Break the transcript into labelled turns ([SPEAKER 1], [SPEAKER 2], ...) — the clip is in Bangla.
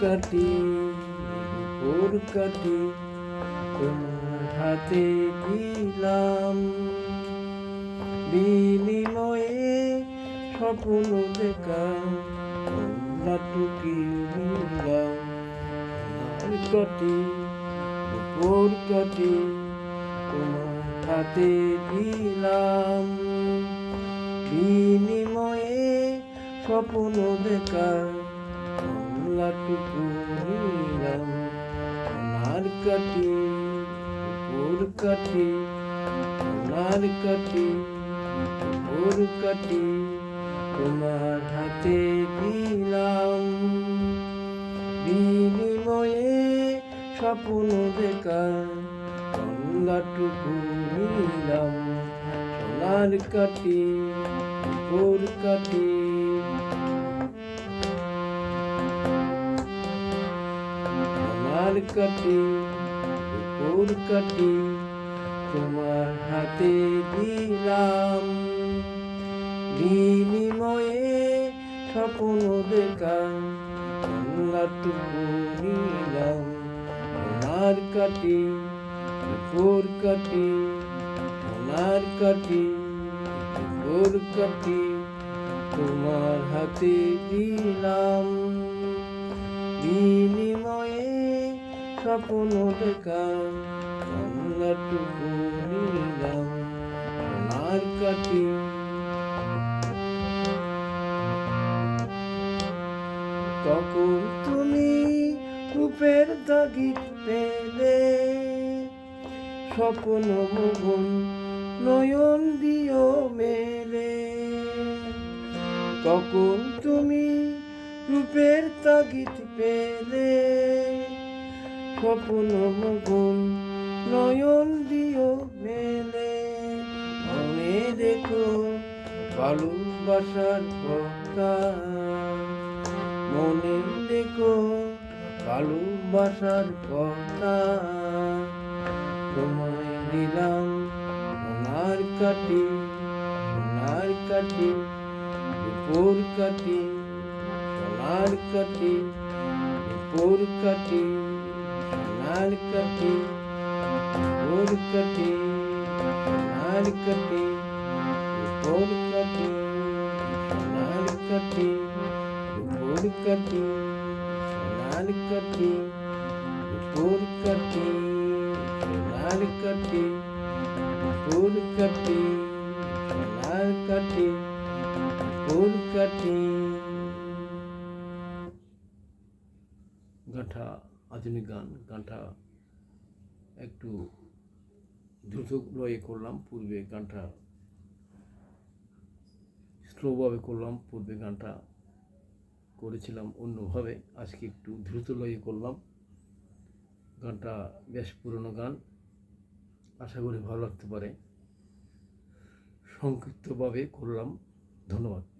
[SPEAKER 1] কাটি উপর কাটি হাতে দিলাম? বিনিময়ে স্বপ্ন দেখা লাটুকি নিলাম। কাটি উপর কাটি তোমার হাতে দিলাম? বিনিময়ে স্বপ্ন দেখা তুলিলাম সোনার কাঠি উপর কাঠি সোনার কাঠি উপর কাঠি তোমার হাতে দিলাম। বিনিময়ে স্বপ্ন দেখা গঙ্গাটুকু নিলাম। সোনার কাঠি কাঠি সোনার কাটি উপর কাটি তোমার হাতে দিলাম। বিনিময়ে স্বপ্ন দেখা লাটুকু নিলাম। সোনার কাটি উপর কাটি সোনার কাটি উপর কাটি তোমার হাতে দিলাম। স্বপ্ন দেখা লাটুকু নিলাম সোনার কাটি। তখন তুমি রূপের তাগিদ পেলে, স্বপ্ন মগন নয়ন দিও মেলে। তখন তুমি রূপের তাগিদ পেলে স্বপ্ন মগন নয়ন দিও মেলে। মনে দেখো ভালোবাসার কথা মনে দেখো ভালোবাসার কথা তোমায় দিলাম সোনার কাটি সোনার কাটি উপর কাটি সোনার কাটি উপর কাটি నాలుకటి కోలుకటి నాలుకటి కోలుకటి నాలుకటి కోలుకటి నాలుకటి కోలుకటి నాలుకటి కోలుకటి నాలుకటి కోలుకటి ఘట আধুনিক গান, গানটা একটু দ্রুত লয়ে করলাম, পূর্বে গানটা স্লোভাবে করলাম, পূর্বে গানটা করেছিলাম অন্যভাবে, আজকে একটু দ্রুত লয়ে করলাম। গানটা বেশ পুরনো গান, আশা করি ভালো লাগতে পারে। সংক্ষিপ্তভাবে করলাম, ধন্যবাদ।